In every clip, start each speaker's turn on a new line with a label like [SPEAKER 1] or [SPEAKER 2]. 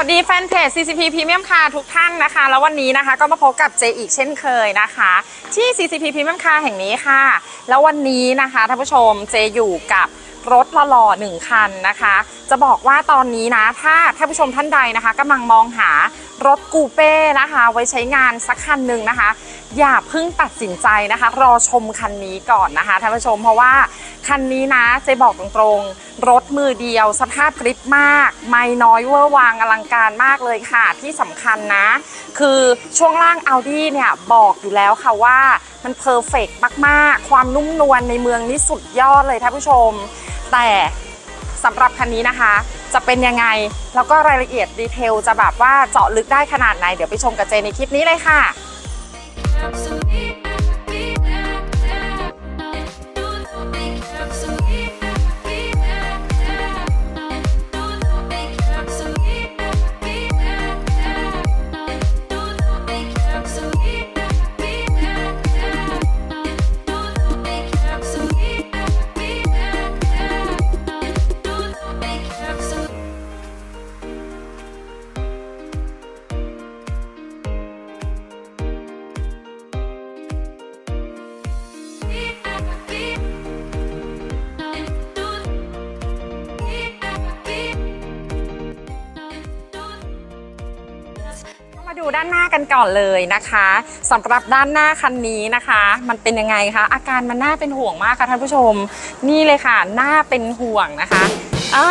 [SPEAKER 1] วัสดีแฟนเพจ CCP Premium ค่ะทุกท่านนะคะ แล้ววันนี้นะคะก็มาพบกับเจอีกเช่นเคยนะคะ ที่ CCP Premium ค่ะแห่งนี้ค่ะ แล้ววันนี้นะคะท่านผู้ชมเจอยู่กับรถหล่อๆหนึ่งคันนะคะ จะบอกว่าตอนนี้นะ ถ้าท่านผู้ชมท่านใดนะคะกำลังมองหารถกูเป้นะคะ ไว้ใช้งานสักคันหนึ่งนะคะ อย่าเพิ่งตัดสินใจนะคะ รอชมคันนี้ก่อนนะคะท่านผู้ชมเพราะว่าคันนี้นะเจบอกตรงๆ รถมือเดียว สภาพกริบมาก ไม่น้อยเวอร์วางอลังการมากเลยค่ะ ที่สำคัญนะ คือช่วงล่าง Audi เนี่ยบอกอยู่แล้วค่ะว่ามันเพอร์เฟกมากๆ ความนุ่มนวลในเมืองนี่สุดยอดเลยท่านผู้ชม แต่สำหรับคันนี้นะคะ จะเป็นยังไง แล้วก็รายละเอียดดีเทลจะแบบว่าเจาะลึกได้ขนาดไหน เดี๋ยวไปชมกับเจในคลิปนี้เลยค่ะ กันก่อนเลยนะคะสำหรับด้านหน้าคันนี้นะคะ มันเป็นยังไงคะ อาการมันน่าเป็นห่วงมากค่ะท่านผู้ชม นี่เลยค่ะน่าเป็นห่วงนะคะอ่า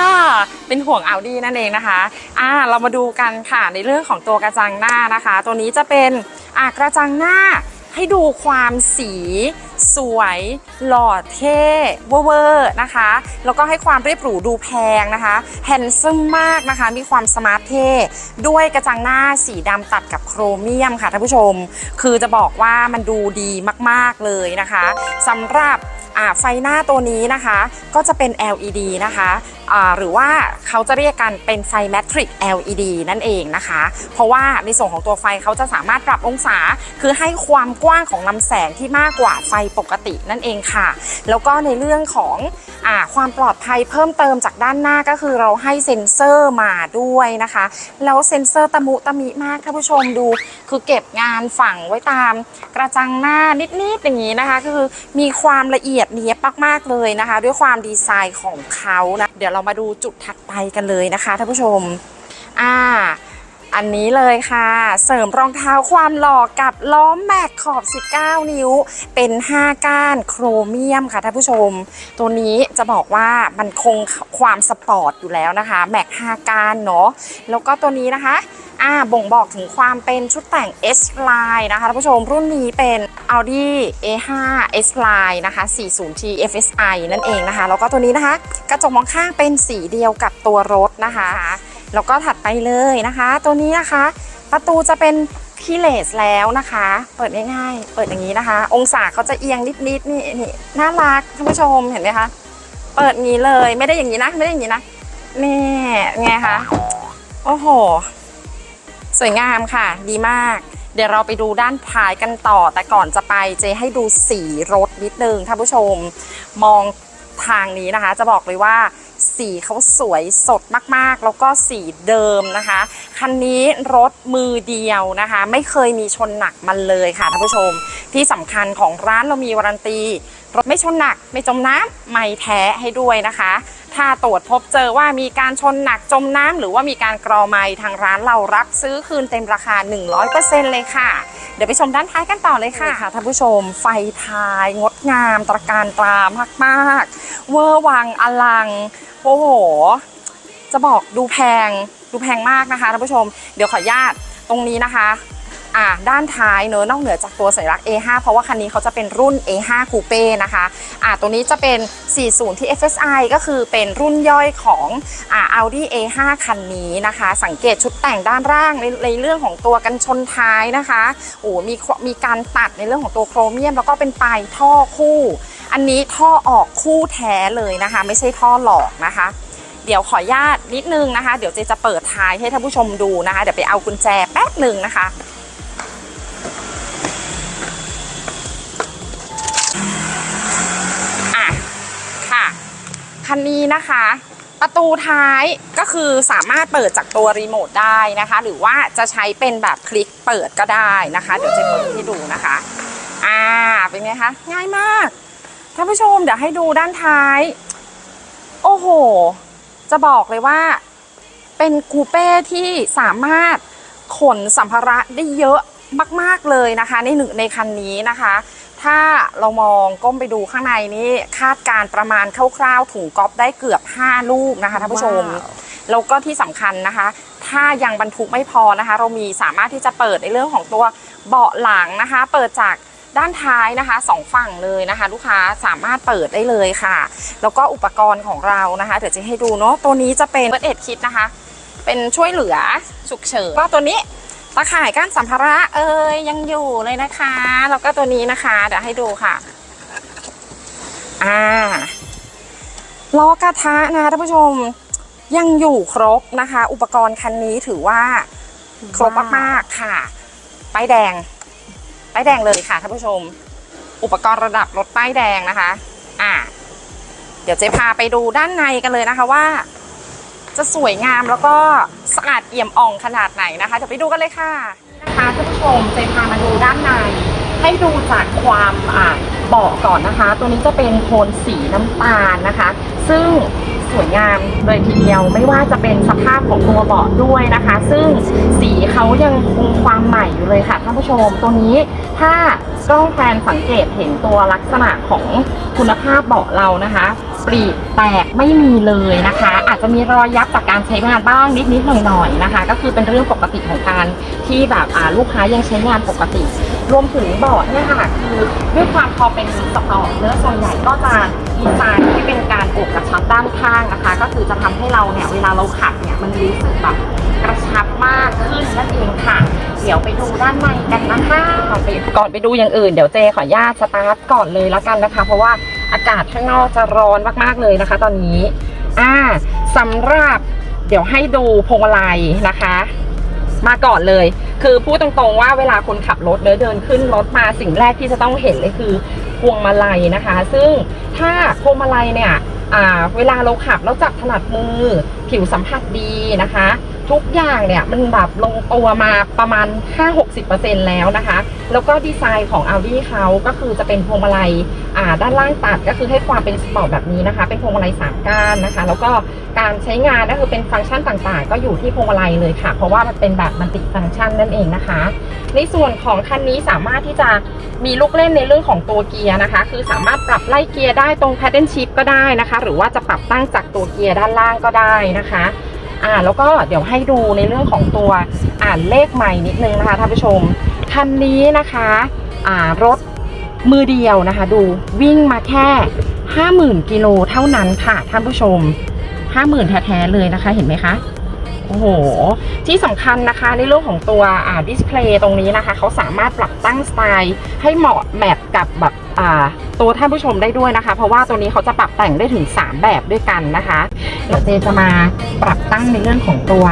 [SPEAKER 1] เป็นห่วงเอาดีนั่นเองนะคะอ่าเรามาดูกันค่ะในเรื่องของตัวกระจังหน้านะคะ ตัวนี้จะเป็นอ่ากระจังหน้า ให้ดูความสีสวย หล่อเท่เวอร์นะคะ แล้วก็ให้ความเรียบหรูดูแพงนะคะแฮนซึมมากนะคะ มีความสมาร์ทเท่ด้วยกระจังหน้าสีดำตัดกับโครเมียมค่ะท่านผู้ชม คือจะบอกว่ามันดูดีมากๆเลยนะคะสำหรับไฟหน้าตัวนี้นะคะ ก็จะเป็น LED นะคะ หรือว่าเขาจะเรียกกันเป็นไฟแมทริก LED นั่นเองนะคะ เพราะว่าในส่วนของตัวไฟเขาจะสามารถปรับองศา คือให้ความกว้างของลำแสงที่มากกว่าไฟปกตินั่นเองค่ะ แล้วก็ในเรื่องของอความปลอดภัยเพิ่มเติมจากด้านหน้าก็คือเราให้เซ็นเซอร์มาด้วยนะคะ แล้วเซ็นเซอร์ตะมุตะมิมากท่านผู้ชมดู คือเก็บงานฝังไว้ตามกระจังหน้านิดๆอย่างนี้นะคะ ก็คือมีความละเอียดเนี้ยบมากๆเลยนะคะ ด้วยความดีไซน์ของเขานะเดี๋ยวเรามาดูจุดถัดไปกันเลยนะคะท่านผู้ชม อ่า อันนี้เลยค่ะ เสริมรองเท้าความหล่อกับล้อมแม็กขอบ 19 นิ้ว เป็น 5 ก้านโครเมียมค่ะท่านผู้ชม ตัวนี้จะบอกว่ามันคงความสปอร์ตอยู่แล้วนะคะ แม็ก 5 ก้านเนาะ แล้วก็ตัวนี้นะคะ อ่าบ่งบอกถึงความเป็นชุดแต่ง S Line นะคะท่านผู้ชมรุ่นนี้เป็น Audi A5 S Line นะคะ 40T FSI นั่นเองนะคะ แล้วก็ตัวนี้นะคะ กระจกมองข้างเป็นสีเดียวกับตัวรถนะคะ แล้วก็ถัดไปเลยนะคะ ตัวนี้นะคะ ประตูจะเป็นคีเลสแล้วนะคะ เปิดง่ายๆ เปิดอย่างนี้นะคะ องศาเขาจะเอียงนิดๆนี่นี่น่ารักท่านผู้ชมเห็นไหมคะเปิดงี้เลยไม่ได้อย่างนี้นะไม่ได้อย่างนี้นะนี่ไงคะโอ้โห สวยงามค่ะ ดีมาก เดี๋ยวเราไปดูด้านท้ายกันต่อ แต่ก่อนจะไปเจให้ดูสีรถนิดนึงท่านผู้ชม มองทางนี้นะคะ จะบอกเลยว่าสีเขาสวยสดมากๆ แล้วก็สีเดิมนะคะ คันนี้รถมือเดียวนะคะ ไม่เคยมีชนหนักมันเลยค่ะท่านผู้ชม ที่สำคัญของร้านเรามีวารันตี รถไม่ชนหนักไม่จมน้ำไม่แท้ให้ด้วยนะคะ ถ้าตรวจพบเจอว่ามีการชนหนักจมน้ำหรือว่ามีการกรอไม้ทางร้านเรารับซื้อคืนเต็มราคา 100%เลยค่ะ เดี๋ยวไปชมด้านท้ายกันต่อเลยค่ะท่านผู้ชมไฟท้ายงดงามตระการตรามากๆ เวอร์วังอลังโอ้โหจะบอกดูแพงดูแพงมากนะคะท่านผู้ชม เดี๋ยวขออนุญาตตรงนี้นะคะ อ่าด้านท้ายเนอะนอกเหนือจากตัวสัญลักษณ์ A5 เพราะว่าคันนี้เขาจะเป็นรุ่น A5 Coupe นะคะอ่าตัวนี้จะเป็น 40 ที่ FSI ก็คือเป็นรุ่นย่อยของอ่า Audi A5 คันนี้นะคะ สังเกตชุดแต่งด้านล่างในในเรื่องของตัวกันชนท้ายนะคะโอ้มีมีการตัดในเรื่องของตัวโครเมียม แล้วก็เป็นปลายท่อคู่ อันนี้ท่อออกคู่แท้เลยนะคะ ไม่ใช่ท่อหลอกนะคะเดี๋ยวขออนุญาตนิดนึงนะคะ เดี๋ยวเจจะเปิดท้ายให้ท่านผู้ชมดูนะคะ เดี๋ยวไปเอากุญแจแป๊บหนึ่งนะคะ คันนี้นะคะ ประตูท้ายก็คือสามารถเปิดจากตัวรีโมทได้นะคะ หรือว่าจะใช้เป็นแบบคลิกเปิดก็ได้นะคะ เดี๋ยวจะเปิดให้ดูนะคะ อ่าเป็นไงคะง่ายมากท่านผู้ชมเดี๋ยวให้ดูด้านท้าย โอ้โห จะบอกเลยว่าเป็นคูเป้ที่สามารถขนสัมภาระได้เยอะมาก ๆ เลยนะคะ ในหนึ่งในคันนี้นะคะ ถ้าเรามองก้มไปดูข้างในนี้คาดการณ์ประมาณคร่าวๆถุงก๊อปได้เกือบ 5 ลูกนะคะท่านผู้ชม
[SPEAKER 2] ว้าว
[SPEAKER 1] แล้วก็ที่สำคัญนะคะ ถ้ายังบรรทุกไม่พอนะคะ เรามีสามารถที่จะเปิดในเรื่องของตัวเบาะหลังนะคะ เปิดจากด้านท้ายนะคะสองฝั่งเลยนะคะ ลูกค้าสามารถเปิดได้เลยค่ะ แล้วก็อุปกรณ์ของเรานะคะ เดี๋ยวจะให้ดูเนาะตัวนี้จะเป็นเบิร์ดเอ็ดคิดนะคะ เป็นช่วยเหลือฉุกเฉินก็ตัวนี้ ตะข่ายก้านสัมภาระเอ่ยยังอยู่เลยนะคะ แล้วก็ตัวนี้นะคะ เดี๋ยวให้ดูค่ะ อ่าล้อกระทะนะคะท่านผู้ชมยังอยู่ครบนะคะ อุปกรณ์คันนี้ถือว่าครบมากๆค่ะป้ายแดงป้ายแดงเลยค่ะท่านผู้ชม อุปกรณ์ระดับรถป้ายแดงนะคะ อ่า เดี๋ยวเจ๊พาไปดูด้านในกันเลยนะคะว่า จะสวยงามแล้วก็สะอาดเอี่ยมอ่องขนาดไหนนะคะเดี๋ยวไปดูกันเลยค่ะนะคะท่านผู้ชมเจพามาดูด้านใน ให้ดูจากความอ่าเบาะก่อนนะคะ ตัวนี้จะเป็นโทนสีน้ำตาลนะคะ ซึ่งสวยงามเลยทีเดียวไม่ว่าจะเป็นสภาพของตัวเบาะด้วยนะคะ ซึ่งสีเขายังคงความใหม่อยู่เลยค่ะท่านผู้ชมตัวนี้ถ้ากล้องแพนสังเกตเห็นตัวลักษณะของคุณภาพเบาะเรานะคะ ปรีแตกไม่มีเลยนะคะ อาจจะมีรอยยับจากการใช้งานบ้างนิดๆหน่อยๆนะคะ ก็คือเป็นเรื่องปกติของการที่แบบอ่าลูกค้ายังใช้งานปกติ รวมถึงบาะเนี่ยค่ะคือด้วยความพอเป็นสปอร์ตเนื้อส่วนใหญ่ก็จะดีไซน์ที่เป็นการอบกระชับด้านข้างนะคะ ก็คือจะทำให้เราเนี่ยเวลาเราขับเนี่ยมันรู้สึกแบบกระชับมากขึ้นนั่นเองค่ะ เดี๋ยวไปดูด้านในกันนะคะก่อนไปก่อนไปดูอย่างอื่นเดี๋ยวเจขออนุญาตสตาร์ทก่อนเลยแล้วกันนะคะ เพราะว่า อากาศข้างนอกจะร้อนมากๆเลยนะคะ ตอนนี้อ่าสำหรับเดี๋ยวให้ดูพวงมาลัยนะคะ มาก่อนเลย คือพูดตรงๆว่าเวลาคนขับรถเดินเดินขึ้นรถมาสิ่งแรกที่จะต้องเห็นเลยคือพวงมาลัยนะคะ ซึ่งถ้าพวงมาลัยเนี่ยอ่าเวลาเราขับแล้วจับถนัดมือ ผิวสัมผัสดีนะคะ ทุกอย่างเนี่ยมันแบบลงตัวมาประมาณ 5-60%แล้วนะคะ แล้วก็ดีไซน์ของ Audi เขาก็คือจะเป็นพวงมาลัยอ่าด้านล่างตัดก็คือให้ความเป็นสปอร์ตแบบนี้นะคะ เป็นพวงมาลัยสามก้านนะคะ แล้วก็การใช้งานก็คือเป็นฟังก์ชันต่างๆ ก็อยู่ที่พวงมาลัยเลยค่ะ เพราะว่ามันเป็นแบบมันติฟังก์ชันนั่นเองนะคะ ในส่วนของคันนี้สามารถที่จะมีลูกเล่นในเรื่องของตัวเกียร์นะคะ คือสามารถปรับไล่เกียร์ได้ตรง paddle shift ก็ได้นะคะ หรือว่าจะปรับตั้งจากตัวเกียร์ด้านล่างก็ได้นะคะ อ่าแล้วก็เดี๋ยวให้ดูในเรื่องของตัวอ่านเลขใหม่นิดนึงนะคะท่านผู้ชมคันนี้นะคะอ่ารถมือเดียวนะคะ ดูวิ่งมาแค่ 50,000กิโลเท่านั้นค่ะท่านผู้ชม 50,000แท้ๆเลยนะคะเห็นไหมคะโอ้โห ที่สำคัญนะคะในเรื่องของตัวอ่าดิสเพลย์ตรงนี้นะคะ เขาสามารถปรับตั้งสไตล์ให้เหมาะแมทกับแบบ ตัวท่านผู้ชมได้ด้วยนะคะ เพราะว่าตัวนี้เขาจะปรับแต่งได้ถึง 3 แบบด้วยกันนะคะเดี๋ยวเจจะมาปรับตั้งในเรื่องของตัว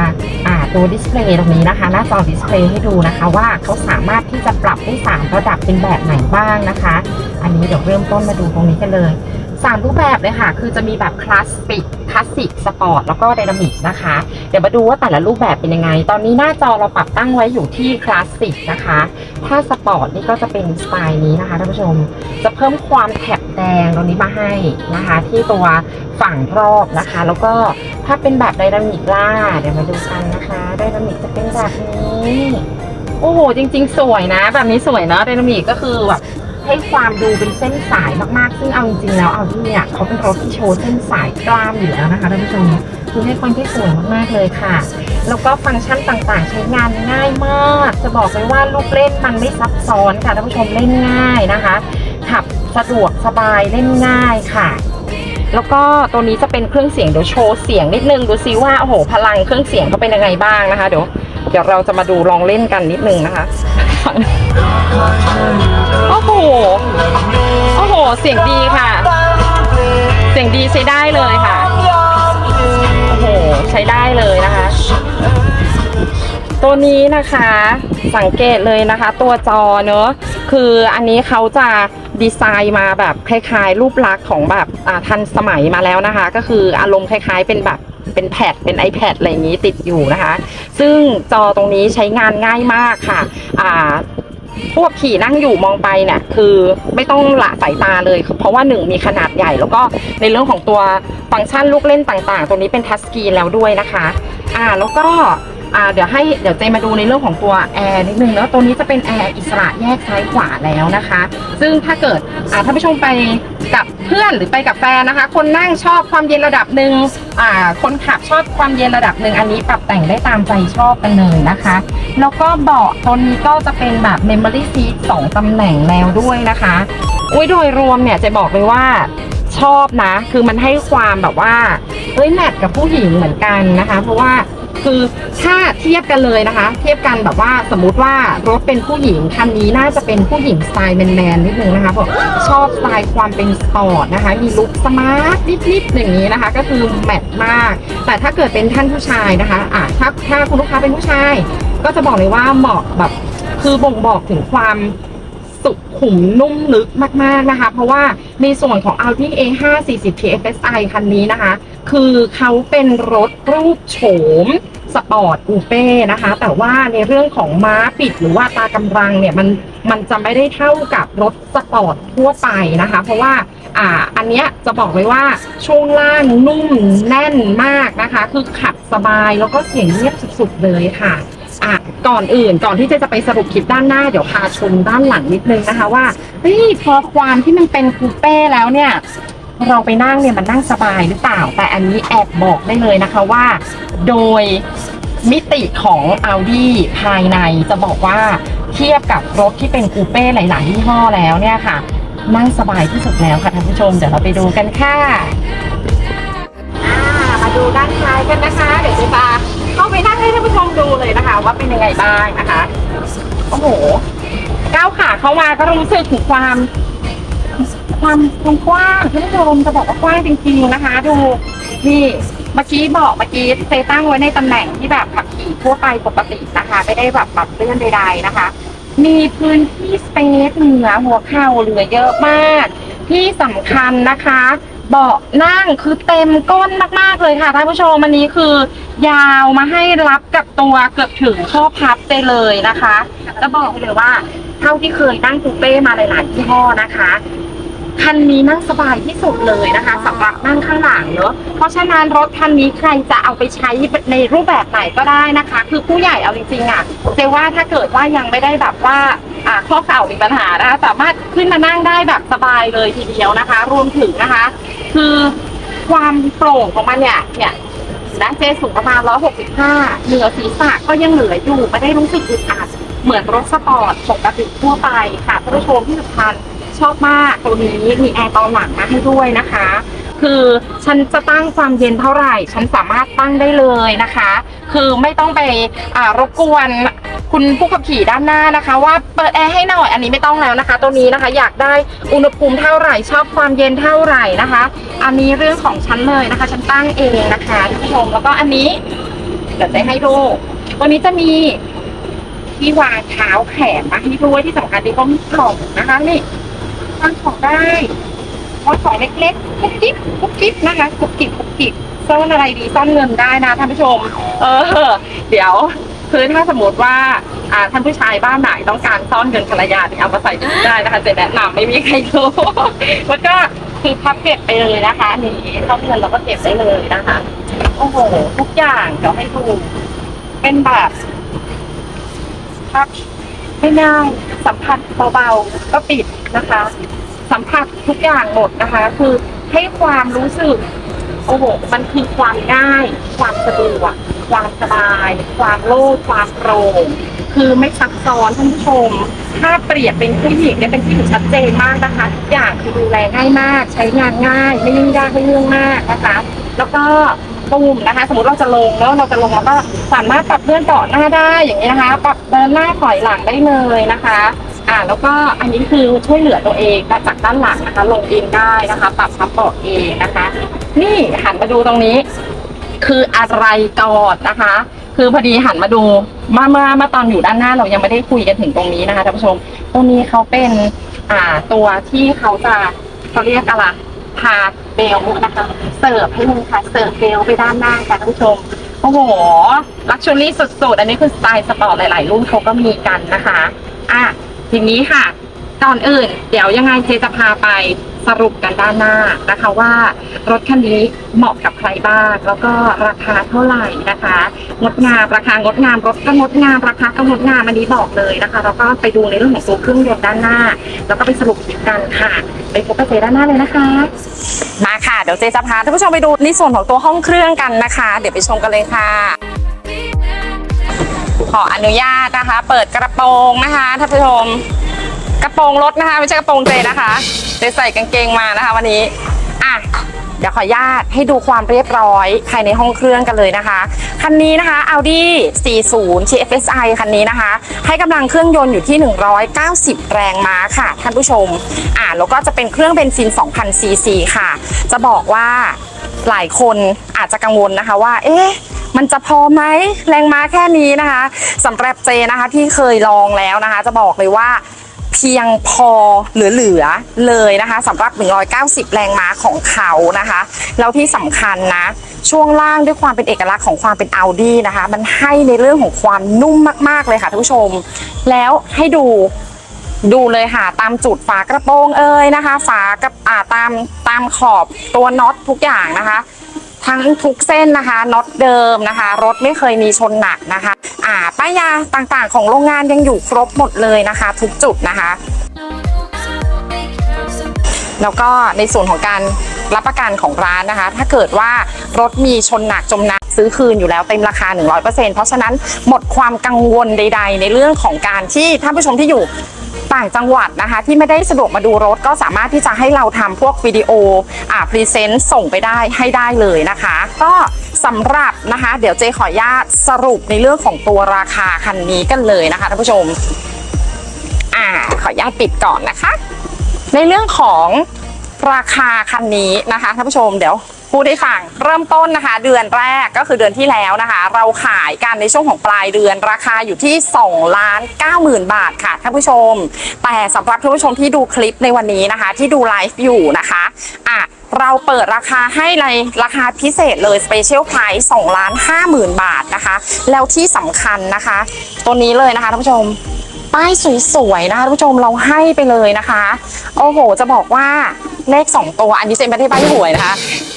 [SPEAKER 1] ตัวดิสเพลย์ตรงนี้นะคะ หน้าจอดิสเพลย์ให้ดูนะคะว่าเขาสามารถที่จะปรับได้ 3 ระดับเป็นแบบไหนบ้างนะคะ อันนี้เดี๋ยวเริ่มต้นมาดูตรงนี้กันเลย สามรูปแบบเลยค่ะ คือจะมีแบบคลาสสิก คลาสสิก สปอร์ต แล้วก็ไดนามิกนะคะ เดี๋ยวมาดูว่าแต่ละรูปแบบเป็นยังไง ตอนนี้หน้าจอเราปรับตั้งไว้อยู่ที่คลาสสิกนะคะ ถ้าสปอร์ตนี่ก็จะเป็นสไตล์นี้นะคะท่านผู้ชม จะเพิ่มความแถบแดงตรงนี้มาให้นะคะ ที่ตัวฝั่งรอบนะคะ แล้วก็ถ้าเป็นแบบไดนามิกล่าเดี๋ยวมาดูกันนะคะ ไดนามิกจะเป็นแบบนี้ โอ้โห จริง ๆ สวยนะ แบบนี้สวยเนาะไดนามิกก็คือแบบ ให้ความดูเป็นเส้นสายมากๆ ซึ่งเอาจริงๆแล้วเอาที่เนี่ยเขาเป็นรถที่โชว์เส้นสายกล้ามอยู่แล้วนะคะท่านผู้ชมคือให้คนที่สวยมากๆเลยค่ะ แล้วก็ฟังก์ชันต่างๆ ใช้งานง่ายมาก จะบอกเลยว่าลูกเล่นมันไม่ซับซ้อนค่ะท่านผู้ชมเล่นง่ายนะคะขับสะดวกสบายเล่นง่ายค่ะแล้วก็ตัวนี้จะเป็นเครื่องเสียงเดี๋ยวโชว์เสียงนิดนึงดูซิว่าโอ้โหพลังเครื่องเสียงเขาเป็นยังไงบ้างนะคะ เดี๋ยวเดี๋ยวเราจะมาดูลองเล่นกันนิดนึงนะคะ โอ้โห โอ้โห เสียงดีค่ะ เสียงดีใช้ได้เลยค่ะ โอ้โห ใช้ได้เลยนะคะ ตัวนี้นะคะสังเกตเลยนะคะ ตัวจอเนอะคืออันนี้เขาจะดีไซน์มาแบบคล้ายๆ รูปลักษณ์ของแบบทันสมัยมาแล้วนะคะ ก็คืออารมณ์คล้าย ๆ เป็นแบบ เป็นแพดเป็น iPad อะไรอย่างนี้ติดอยู่นะคะ ซึ่งจอตรงนี้ใช้งานง่ายมากค่ะอ่าพวกขี่นั่งอยู่มองไปเนี่ยคือไม่ต้องละสายตาเลย เพราะว่าหนึ่งมีขนาดใหญ่ แล้วก็ในเรื่องของตัวฟังก์ชันลูกเล่นต่างๆตรงนี้เป็นทัชสกรีนแล้วด้วยนะคะ อ่าแล้วก็ อ่าเดี๋ยวให้เดี๋ยวเจมาดูในเรื่องของตัวแอร์นิดนึงเนาะตัวนี้จะเป็นแอร์อิสระแยกซ้ายขวาแล้วนะคะ ซึ่งถ้าเกิดอ่าท่านผู้ชมไปกับเพื่อนหรือไปกับแฟนนะคะ คนนั่งชอบความเย็นระดับหนึ่งอ่าคนขับชอบความเย็นระดับหนึ่งอันนี้ปรับแต่งได้ตามใจชอบกันเลยนะคะ แล้วก็เบาะตัวนี้ก็จะเป็นแบบ Memory Seat 2ตำแหน่งแล้วด้วยนะคะอุ้ยโดยรวมเนี่ยจะบอกเลยว่าชอบนะ คือมันให้ความแบบว่าเอ้ยแมทกับผู้หญิงเหมือนกันนะคะ เพราะว่า คือถ้าเทียบกันเลยนะคะ เทียบกันแบบว่าสมมุติว่ารถเป็นผู้หญิงคันนี้น่าจะเป็นผู้หญิงสไตล์แมนๆนิดนึงนะคะเพราะชอบสไตล์ความเป็นสปอร์ตนะคะ มีลุคสมาร์ทนิดๆอย่างนี้นะคะ ก็คือแมทมาก แต่ถ้าเกิดเป็นท่านผู้ชายนะคะอะถ้าถ้าคุณลูกค้าเป็นผู้ชาย ก็จะบอกเลยว่าเหมาะแบบคือบ่งบอกถึงความ สุขุมนุ่มลึกมากๆนะคะ เพราะว่าในส่วนของ Audi A5 40 TFSI คันนี้นะคะ คือเขาเป็นรถรูปโฉมสปอร์ตอูเป้นะคะ แต่ว่าในเรื่องของม้าปิดหรือว่าตากำลังเนี่ยมันมันจะไม่ได้เท่ากับรถสปอร์ตทั่วไปนะคะ เพราะว่าอ่าอันเนี้ยจะบอกเลยว่าช่วงล่างนุ่มแน่นมากนะคะ คือขับสบายแล้วก็เสียงเงียบสุดๆเลยค่ะ อะก่อนอื่นก่อนที่เจะจะไปสรุปคลิปด้านหน้าเดี๋ยวพาชมด้านหลังนิดนึงนะคะว่าเฮ้ยพอความที่มันเป็นคูเป้แล้วเนี่ย เราไปนั่งเนี่ยมันนั่งสบายหรือเปล่า แต่อันนี้แอบบอกได้เลยนะคะว่า โดยมิติของ Audi ภายในจะบอกว่าเทียบกับรถที่เป็นคูเป้หลาย ๆ ยี่ห้อแล้วเนี่ยค่ะ นั่งสบายที่สุดแล้วค่ะท่านผู้ชม เดี๋ยวเราไปดูกันค่ะ อ่ามาดูด้านท้ายกันนะคะ เดี๋ยวจะพา เข้าไปนั่งให้ท่านผู้ชมดูเลยนะคะ ว่าเป็นยังไงบ้างนะคะ โอ้โห ก้าวขาเข้ามาก็รู้สึกถึงความความ ความกว้างท่านผู้ชมจะบอกว่ากว้างจริงๆนะคะ ดูนี่เมื่อกี้บอกเมื่อกี้เซตั้งไว้ในตำแหน่งที่แบบขับขี่ทั่วไปปกตินะคะไม่ได้แบบปรับเลื่อนใดๆนะคะ มีพื้นที่สเปซเหนือหัวเข่าเหลือเยอะมาก ที่สำคัญนะคะ เบาะนั่งคือเต็มก้นมากๆเลยค่ะท่านผู้ชมอันนี้คือ ยาวมาให้รับกับตัวเกือบถึงข้อพับได้เลยนะคะจะบอกเลยว่า เท่าที่เคยนั่งคูเป้มาหลายๆยี่ห้อนะคะคันนี้นั่งสบายที่สุดเลยนะคะสำหรับนั่งข้างหลังเนอะเพราะฉะนั้นรถคันนี้ใครจะเอาไปใช้ในรูปแบบไหนก็ได้นะคะ คือผู้ใหญ่เอาจริงๆอะเจว่าถ้าเกิดว่ายังไม่ได้แบบว่าอ่าข้อเข่ามีปัญหานะคะสามารถขึ้นมานั่งได้แบบสบายเลยทีเดียวนะคะ รวมถึงนะคะ คือความโปร่งของมันเนี่ย เนี่ยนะเจสูงประมาณ 165 เหนือศีรษะก็ยังเหลืออยู่ ไม่ได้รู้สึกอึดอัด เหมือนรถสปอร์ตปกติทั่วไปค่ะท่านผู้ชมที่สำคัญชอบมากตัวนี้มีแอร์ตอนหลังมาให้ด้วยนะคะ คือฉันจะตั้งความเย็นเท่าไหร่ ฉันสามารถตั้งได้เลยนะคะ คือไม่ต้องไปรบกวนคุณผู้ขับขี่ด้านหน้านะคะ ว่าเปิดแอร์ให้หน่อยอันนี้ไม่ต้องแล้วนะคะ ตัวนี้นะคะอยากได้อุณหภูมิเท่าไหร่ ชอบความเย็นเท่าไหร่นะคะ อันนี้เรื่องของฉันเลยนะคะ ฉันตั้งเองนะคะท่านผู้ชมแล้วก็อันนี้เดี๋ยวจะให้ดูตัวนี้จะมีที่วางเท้าแขนมาให้ด้วยที่สำคัญที่ก็มีกล่องนะคะนี่วางของได้ วางของเล็กๆกุ๊กกิ๊บกุ๊กกิ๊บนะคะกุ๊กกิ๊บกุ๊กกิ๊บซ่อนอะไรดีซ่อนเงินได้นะท่านผู้ชม เออ เดี๋ยวคือถ้าสมมติว่าอ่าท่านผู้ชายบ้านไหนต้องการซ่อนเงินภรรยาเนี่ยเอามาใส่ได้นะคะจะแนะนำไม่มีใครรู้แล้วก็คือพับเก็บไปเลยนะคะนี่ซ่อนเงินเราก็เก็บได้เลยนะคะโอ้โหทุกอย่างเดี๋ยวให้ดูเป็นแบบทัชไม่ง่ายสัมผัสเบาๆก็ปิดนะคะ สัมผัสทุกอย่างหมดนะคะ คือให้ความรู้สึก โอ้โห มันคือความง่าย ความสะดวกความสบาย ความโล่งความโปร่งคือไม่ซับซ้อนท่านผู้ชม ถ้าเปรียบเป็นผู้หญิงเนี่ยเป็นผู้หญิงชัดเจนมากนะคะทุกอย่างคือดูแลง่ายมาก ใช้งานง่าย ไม่ยุ่งยากไม่เรื่องมากนะคะ แล้วก็ปุ่มนะคะ สมมติเราจะลงแล้วเราจะลงแล้วก็สามารถปรับเลื่อนเบาะหน้าได้อย่างนี้นะคะ ปรับเดินหน้าถอยหลังได้เลยนะคะ อ่าแล้วก็อันนี้คือช่วยเหลือตัวเองจากด้านหลังนะคะ ลงเองได้นะคะ ปรับพับเบาะเองนะคะ นี่หันมาดูตรงนี้ คืออะไรก่อนนะคะ คือพอดีหันมาดูมาเมื่อเมื่อตอนอยู่ด้านหน้าเรายังไม่ได้คุยกันถึงตรงนี้นะคะท่านผู้ชม ตรงนี้เขาเป็นอ่าตัวที่เขาจะเขาเรียกอะไรพาเบลนะคะเสิร์ฟให้เลยค่ะเสิร์ฟเบลไปด้านหน้าค่ะท่านผู้ชมโอ้โหลักชัวรี่สุดๆ อันนี้คือสไตล์สปอร์ตหลาย ๆ รุ่นเขาก็มีกันนะคะ อะ ทีนี้ค่ะก่อนอื่น เดี๋ยวยังไงเจจะพาไปสรุปกันด้านหน้านะคะว่ารถคันนี้เหมาะกับใครบ้างแล้วก็ราคาเท่าไหร่นะคะงดงามราคางดงามรถก็งดงามราคาก็งดงามอันนี้บอกเลยนะคะแล้วก็ไปดูในเรื่องของตัวเครื่องยนต์ด้านหน้า แล้วก็ไปสรุปกันค่ะ ไปพบกับเจด้านหน้าเลยนะคะมาค่ะเดี๋ยวเจจะพาท่านผู้ชมไปดูในส่วนของตัวห้องเครื่องกันนะคะ เดี๋ยวไปชมกันเลยค่ะ ขออนุญาตนะคะ เปิดกระโปรงนะคะท่านผู้ชมกระโปรงรถนะคะ ไม่ใช่กระโปรงเจนะคะเจใส่กางเกงมานะคะ วันนี้อะเดี๋ยวขออนุญาตให้ดูความเรียบร้อยภายในห้องเครื่องกันเลยนะคะ คันนี้นะคะ Audi 40 TFSI คันนี้นะคะ ให้กำลังเครื่องยนต์อยู่ที่ 190 แรงม้าค่ะ ท่านผู้ชม อะแล้วก็จะเป็นเครื่องเบนซิน 2,000 ซีซีค่ะ จะบอกว่าหลายคนอาจจะกังวลนะคะว่า เอ๊ะ มันจะพอไหมแรงม้าแค่นี้นะคะสำหรับเจนะคะที่เคยลองแล้วนะคะ จะบอกเลยว่าเพียงพอเหลือๆเลยนะคะสำหรับ 190 แรงม้าของเขานะคะ แล้วที่สำคัญนะ ช่วงล่างด้วยความเป็นเอกลักษณ์ของความเป็น Audi นะคะ มันให้ในเรื่องของความนุ่มมากๆเลยค่ะท่านผู้ชม แล้วให้ดูดูเลยค่ะ ตามจุดฝากระโปรงเอ่ยนะคะ ฝากระอ่าตามตามขอบตัวน็อตทุกอย่างนะคะ ทั้งทุกเส้นนะคะน็อตเดิมนะคะ รถไม่เคยมีชนหนักนะคะ อ่าป้ายยาต่างๆ ของโรงงานยังอยู่ครบหมดเลยนะคะ ทุกจุดนะคะ แล้วก็ในส่วนของการรับประกันของร้านนะคะ ถ้าเกิดว่ารถมีชนหนักจมน้ำซื้อคืนอยู่แล้วเต็มราคา 100%เพราะฉะนั้นหมดความกังวลใด ๆ ในเรื่องของการที่ท่านผู้ชมที่อยู่ ต่างจังหวัดนะคะ ที่ไม่ได้สะดวกมาดูรถก็สามารถที่จะให้เราทำพวกวิดีโออ่าพรีเซนต์ส่งไปได้ให้ได้เลยนะคะ ก็สำหรับนะคะ เดี๋ยวเจขออนุญาตสรุปในเรื่องของตัวราคาคันนี้กันเลยนะคะท่านผู้ชมอ่าขออนุญาตปิดก่อนนะคะ ในเรื่องของราคาคันนี้นะคะท่านผู้ชมเดี๋ยว พูดให้ฟังเริ่มต้นนะคะ เดือนแรกก็คือเดือนที่แล้วนะคะ เราขายกันในช่วงของปลายเดือนราคาอยู่ที่2ล้าน9หมื่นบาทค่ะท่านผู้ชม แต่สำหรับท่านผู้ชมที่ดูคลิปในวันนี้นะคะ ที่ดูไลฟ์อยู่นะคะอะเราเปิดราคาให้ในราคาพิเศษเลย Special Price 2ล้าน5หมื่นบาทนะคะ แล้วที่สำคัญนะคะ ตัวนี้เลยนะคะท่านผู้ชม ป้ายสวยๆนะคะท่านผู้ชมเราให้ไปเลยนะคะ โอ้โห จะบอกว่าเลข 2 ตัวอันนี้เจนไม่ได้ใบหวยนะคะ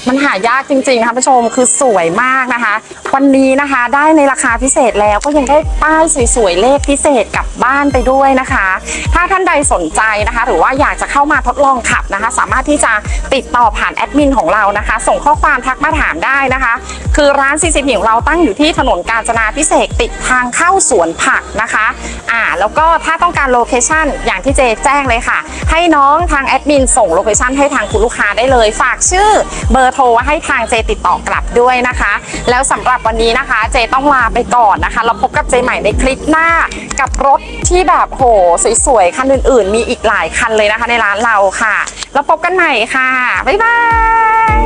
[SPEAKER 1] มันหายากจริงๆนะคะท่านผู้ชมคือสวยมากนะคะ วันนี้นะคะได้ในราคาพิเศษแล้วก็ยังได้ป้ายสวยๆเลขพิเศษกลับบ้านไปด้วยนะคะ ถ้าท่านใดสนใจนะคะ หรือว่าอยากจะเข้ามาทดลองขับนะคะ สามารถที่จะติดต่อผ่านแอดมินของเรานะคะ ส่งข้อความทักมาถามได้นะคะ คือร้าน CCP ของเราตั้งอยู่ที่ถนนกาญจนาพิเศษติดทางเข้าสวนผักนะคะอ่าแล้วก็ถ้าต้องการโลเคชันอย่างที่เจแจ้งเลยค่ะ ให้น้องทางแอดมินส่งโลเคชันให้ทางคุณลูกค้าได้เลย ฝากชื่อเบอร์โทรให้ทางเจติดต่อกลับด้วยนะคะ แล้วสำหรับวันนี้นะคะ เจต้องลาไปก่อนนะคะ เราพบกับเจใหม่ในคลิปหน้ากับรถที่แบบโหสวยๆคันอื่น ๆ มีอีกหลายคันเลยนะคะ ในร้านเราค่ะ แล้วพบกันใหม่ค่ะ บ๊ายบาย